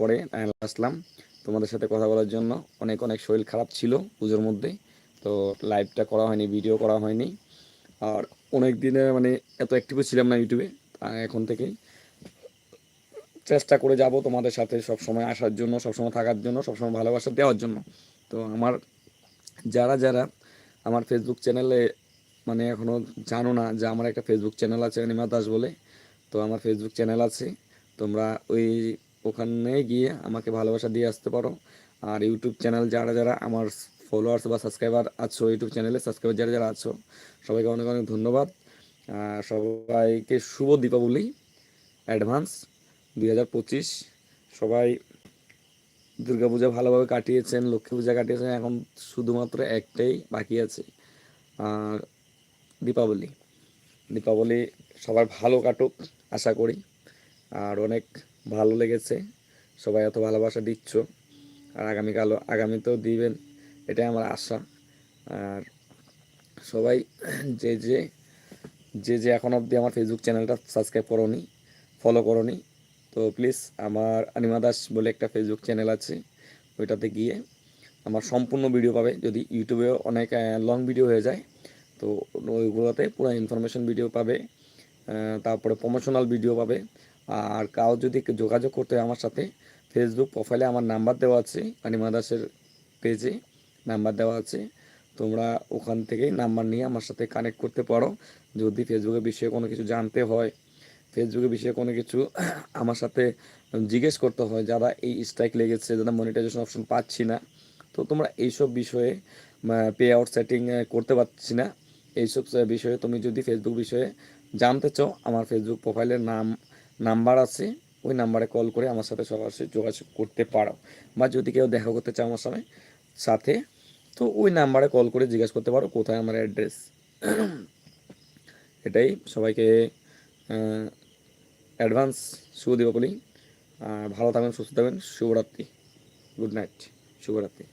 পরে আসলাম তোমাদের সাথে কথা বলার জন্য। অনেক অনেক শরীর খারাপ ছিল পুজোর মধ্যে, তো লাইভটা করা হয়নি ভিডিও করা হয়নি। আর অনেক দিনে মানে এত অ্যাক্টিভও ছিলাম না ইউটিউবে এখন থেকেই চেষ্টা করে যাব তোমাদের সাথে সব সময় আসার জন্য সব সময় থাকার জন্য সব সময় ভালোবাসা দেওয়ার জন্য। তো আমার যারা যারা আমার ফেসবুক চ্যানেলে মানে এখনও জানো না যে আমার একটা ফেসবুক চ্যানেল আছে অনিমা দাস বলে, তো আমার ফেসবুক চ্যানেল আছে। তোমরা ওই ওখানে গিয়ে আমাকে ভালোবাসা দিয়ে আসতে পারো। আর ইউটিউব চ্যানেল যারা যারা আমার ফলোয়ার্স বা সাবস্ক্রাইবার আছো ইউটিউব চ্যানেলে সাবস্ক্রাইবার যারা যারা আছো, সবাইকে অনেক অনেক ধন্যবাদ। সবাইকে শুভ দীপাবলি অ্যাডভান্স দুই হাজার পঁচিশ। সবাই দুর্গাপূজা ভালোভাবে কাটিয়েছেন, লক্ষ্মী পূজা কাটিয়েছেন, এখন শুধুমাত্র একটাই বাকি আছে, আর দীপাবলি। দীপাবলি সবার ভালো কাটুক, আশা করি। আর অনেক ভালো লেগেছে। সবাই এত ভালোবাসা দিচ্ছ। আর আগামীকালও, আগামীতেও দিবেন, এটাই আমার আশা। আর সবাই যে যে যে যে এখন অবধি আমার ফেসবুক চ্যানেলটা সাবস্ক্রাইব করোনি ফলো করোনি, তো প্লিজ আমার অনিমা দাস বলে একটা ফেসবুক চ্যানেল আছে, ওইটাতে গিয়ে আমার সম্পূর্ণ ভিডিও পাবে। যদি ইউটিউবেও অনেক লং ভিডিও হয়ে যায়, তো ওইগুলোতে পুরো ইনফরমেশন ভিডিও পাবে তারপরে প্রমোশনাল ভিডিও পাবে। আর কাউ যদি যোগাযোগ করতে হয় আমার সাথে ফেসবুক প্রোফাইলে আমার নাম্বার দেওয়া আছে অনিমা দাসের পেজে নাম্বার দেওয়া আছে। তোমরা ওখান থেকেই নাম্বার নিয়ে আমার সাথে কানেক্ট করতে পারো। যদি ফেসবুকের বিষয়ে কোনো কিছু জানতে হয় ফেসবুকের বিষয়ে কোনো কিছু আমার সাথে জিজ্ঞেস করতে হয়, যারা এই স্ট্রাইক লেগেছে যারা মনিটাইজেশন অপশন পাচ্ছি না, তো তোমরা এইসব বিষয়ে পে আউট সেটিং করতে পারছি না। এইসব বিষয়ে তুমি যদি ফেসবুক বিষয়ে জানতে চাও, আমার ফেসবুক প্রোফাইলের নাম নাম্বার আছে, ওই নাম্বারে কল করে আমার সাথে সরাসরি যোগাযোগ করতে পারো। বা যদি কেউ দেখা করতে চাও আমার সাথে সাথে, তো ওই নাম্বারে কল করে জিজ্ঞাসা করতে পারো কোথায় আমার অ্যাড্রেস। এটাই সবাইকে অ্যাডভান্স। শুভ দীপাবলি। আর ভালো থাকবেন, সুস্থ থাকবেন। শুভরাত্রি। Good night. শুভরাত্রি।